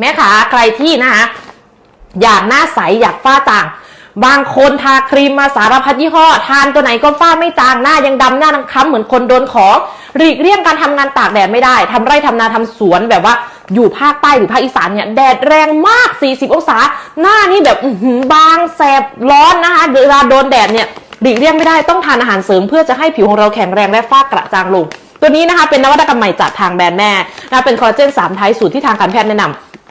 แม่ขาใครที่นะคะอยากหน้าใสอยากฝ้าจาง บางคนทาครีมมาสารพัดยี่ห้อ ทานตัวไหนก็ฝ้าไม่จางหน้ายังดำหน้ายังค้ำเหมือนคนโดนของหลีกเลี่ยงการทำงานตากแดดไม่ได้ทำไร่ทำนาทำสวนแบบว่าอยู่ภาคใต้หรือภาคอีสานเนี่ยแดดแรงมาก 40 องศา หน้านี่แบบบางแสบร้อนนะคะเวลาโดนแดดเนี่ยหลีกเลี่ยงไม่ได้ต้องทานอาหารเสริมเพื่อจะให้ผิวของเราแข็งแรงและฝ้ากระจางลง ตัวนี้นะคะเป็นนวัตกรรมใหม่จากทางแบรนด์แม่นะเป็นคอลลาเจน3ไทป์สูตรที่ทางการแพทย์แนะนำ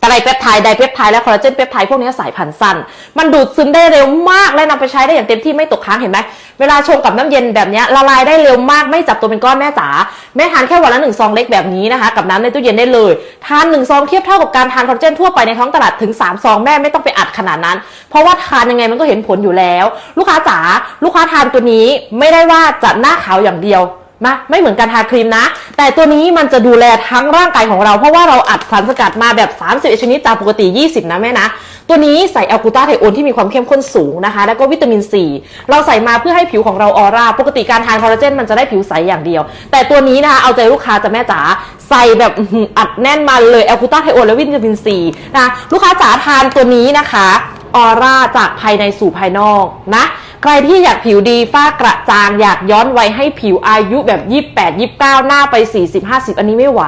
ไตรเปปไทด์ไดเปปไทด์และคอลลาเจนเปปไทด์พวกนี้สายพันธุ์สั้น มันดูดซึมได้เร็วมากและนำไปใช้ได้อย่างเต็มที่ไม่ตกค้างเห็นไหมเวลาชงกับน้ำเย็นแบบนี้ละลายได้เร็วมากไม่จับตัวเป็นก้อนแม่จ๋าแม่ทานแค่วันละหนึ่งซองเล็กแบบนี้นะคะกับน้ำในตู้เย็นได้เลย ทานหนึ่งซองเทียบเท่ากับการทานคอลลาเจนทั่วไปในท้องตลาดถึง3ซองแม่ไม่ต้องไปอัดขนาดนั้น เพราะว่าทานยังไงมันก็เห็นผลอยู่แล้ว ลูกค้าจ๋าลูกค้าทานตัวนี้ไม่ได้ว่าจะหน้าขาวอย่างเดียว มาไม่เหมือนการทาครีมนะ แต่ตัวนี้มันจะดูแลทั้งร่างกายของเรา เพราะว่าเราอัดสารสกัดมาแบบ 30 ชนิดจากปกติ 20 นะแม่นะ ตัวนี้ใส่แอลกูตาไทโอนที่มีความเข้มข้นสูงนะคะ แล้วก็วิตามินซีเราใส่มาเพื่อให้ผิวของเราออร่า ปกติการทานคอลลาเจนมันจะได้ผิวใสอย่างเดียว แต่ตัวนี้นะคะ เอาใจลูกค้าจะแม่จ๋าใส่แบบอัดแน่นมาเลยแอลกูตาไทโอนและวิตามินซีนะลูกค้าจ๋าทานตัวนี้นะคะออร่าจากภายในสู่ภายนอกนะ ใครที่อยากผิวดีฝ้ากระจางอยากย้อนวัยให้ผิวอายุแบบ 28 29 หน้าไป 40 50 อันนี้ไม่ไหว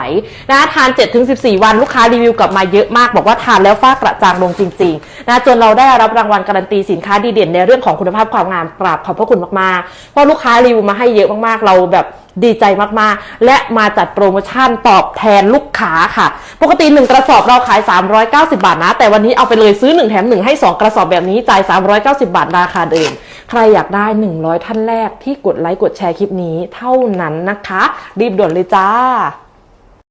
นะทาน 7-14 วันลูกค้ารีวิวกลับมาเยอะมากบอกว่าทานแล้วฝ้ากระจางลงจริงๆนะจนเราได้รับรางวัลการันตีสินค้าดีเด่นในเรื่องของคุณภาพความงามกราบขอบพระคุณมากๆเพราะลูกค้ารีวิวมาให้เยอะมากๆเราแบบ ดีใจมากๆ และมาจัดโปรโมชั่นตอบแทนลูกค้าค่ะ ปกติ 1 กระสอบเราขาย 390 บาทนะ แต่วันนี้เอาไปเลยซื้อ 1 แถม 1 ให้ 2 กระสอบแบบนี้จ่าย 390 บาทราคาเดิม ใครอยากได้ 100 ท่านแรกที่กดไลค์กดแชร์คลิปนี้เท่านั้นนะคะ รีบด่วนเลยจ้า